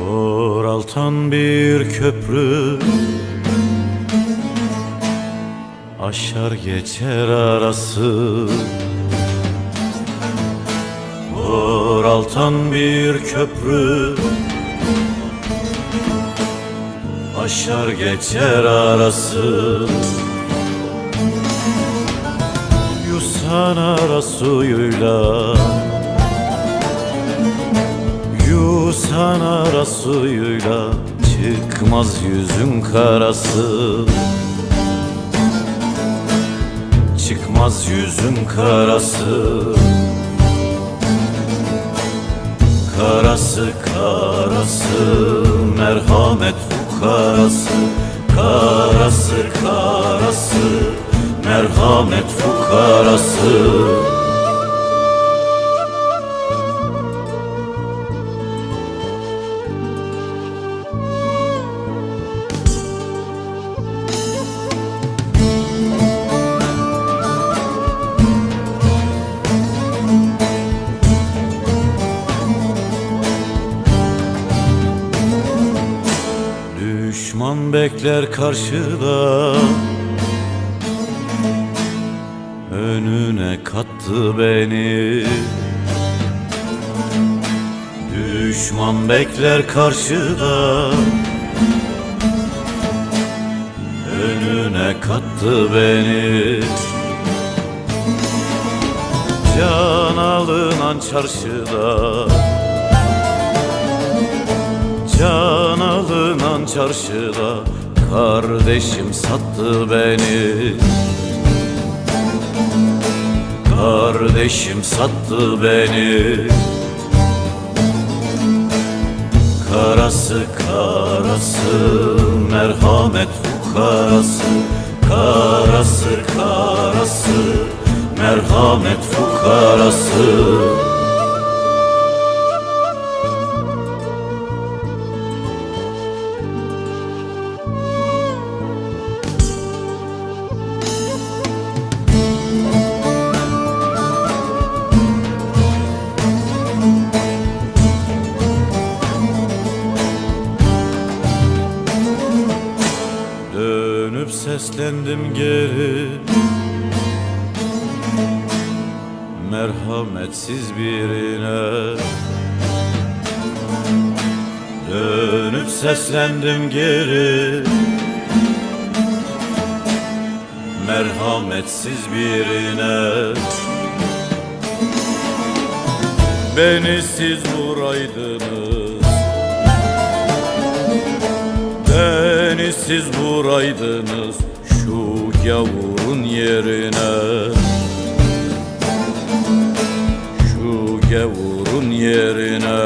Boraltan bir köprü. Aşar geçer arası. Boraltan bir köprü. Aşar geçer arası. Yusan ara suyuyla. Yusan ara suyuyla Çıkmaz yüzün karası. Çıkmaz yüzün karası. Karası karası merhamet fukarası. Karası karası merhamet fukarası. Düşman bekler karşıda Önüne kattı beni. Düşman bekler karşıda. Önüne kattı beni. Can alınan çarşıda. Can alınan çarşıda. Kardeşim sattı beni Kardeşim sattı beni. Karası karası merhamet fukarası. Karası karası merhamet fukarası Dönüp seslendim geri. Merhametsiz birine. Dönüp seslendim geri. Merhametsiz birine. Beni siz vuraydınız Beni siz vuraydınız şu gavurun yerine. Şu gavurun yerine